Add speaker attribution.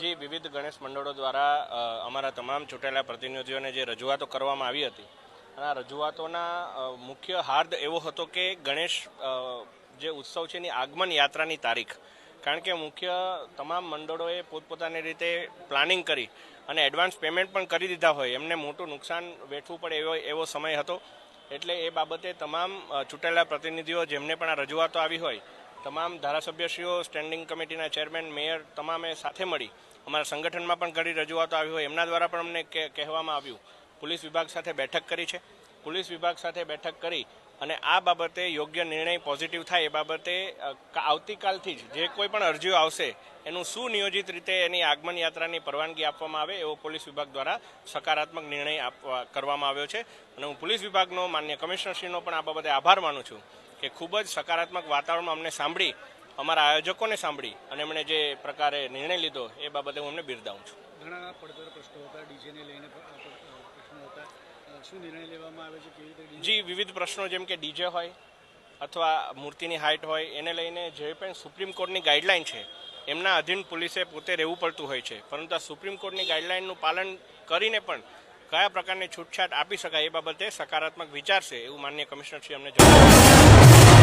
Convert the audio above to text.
Speaker 1: જે, વિવિધ ગણેશ મંડળો દ્વારા અમારા તમામ ચૂંટાયેલા પ્રતિનિધિઓને જે રજૂઆતો કરવામાં આવી હતી, અને આ રજૂઆતોના મુખ્ય હાર્દ એવો હતો કે ગણેશ જે ઉત્સવ છે એની આગમન યાત્રાની તારીખ, કારણ કે મુખ્ય તમામ મંડળોએ પોતપોતાની રીતે પ્લાનિંગ કરી અને એડવાન્સ પેમેન્ટ પણ કરી દીધા હોય, એમને મોટું નુકસાન વેઠવું પડે એવો એવો સમય હતો. એટલે એ બાબતે તમામ ચૂંટેલા પ્રતિનિધિઓ જેમને પણ આ રજૂઆતો આવી હોય તમામ ધારાસભ્યશ્રીઓ સ્ટેન્ડિંગ કમિટીના ચેરમેન મેયર તમામે સાથે મળી અમારા સંગઠનમાં પણ ઘણી રજૂઆતો આવી હોય. એમના દ્વારા પણ અમને કહેવામાં આવ્યું. પોલીસ વિભાગ સાથે બેઠક કરી છે. પોલીસ વિભાગ સાથે બેઠક કરી અને આ બાબતે યોગ્ય નિર્ણય પોઝિટિવ થાય એ બાબતે આવતીકાલથી જ જે કોઈ પણ અરજીઓ આવશે એનું સુનિયોજિત રીતે એની આગમન યાત્રાની પરવાનગી આપવામાં આવે એવો પોલીસ વિભાગ દ્વારા સકારાત્મક નિર્ણય આપવા, કરવામાં આવ્યો છે. અને હું પોલીસ વિભાગનો માન્ય કમિશનરશ્રીનો પણ આ બાબતે આભાર માનું છું. કે ખૂબ જ સકારાત્મક વાતાવરણમાં અમને સાંભળી અમારા આયોજકોને સાંભળી અને એમણે જે પ્રકારે નિર્ણય લીધો એ બાબતે હું અમને બિરદાવું છું.
Speaker 2: ઘણા પડતર પ્રશ્નો હતા ડીજેને લઈને પ્રશ્નો હતા. શું નિર્ણય લેવામાં આવે છે કેવી રીતે
Speaker 1: જી વિવિધ પ્રશ્નો જેમ કે ડીજે હોય અથવા મૂર્તિની હાઇટ હોય એને લઈને જે પણ સુપ્રીમ કોર્ટની ગાઈડલાઇન છે એમના અધીન પોલીસે પોતે રહેવું પડતું હોય છે. પરંતુ આ સુપ્રીમ કોર્ટની ગાઈડલાઇનનું પાલન કરીને પણ કયા પ્રકારની છૂટછાટ આપી શકાય એ બાબતે સકારાત્મક વિચારશે એવું માન્ય કમિશનરશ્રી અમને જણાવ્યું.